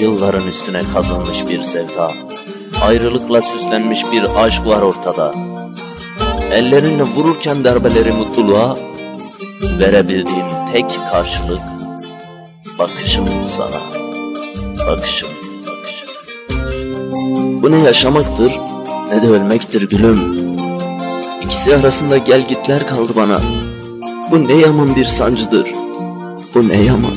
Yılların üstüne kazanmış bir sevda. Ayrılıkla süslenmiş bir aşk var ortada. Ellerinle vururken darbeleri mutluluğa verebildiğim tek karşılık bakışım sana. Bakışım, bakışım. Bu ne yaşamaktır ne de ölmektir gülüm. İkisi arasında gel gitler kaldı bana. Bu ne yaman bir sancıdır. Bu ne yaman,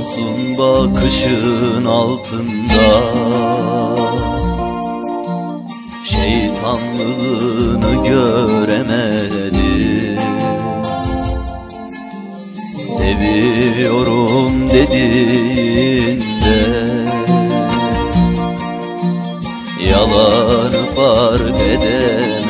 Masum bakışın altında. Şeytanlığını göremedim Seviyorum dediğinde. Yalanı fark edemedim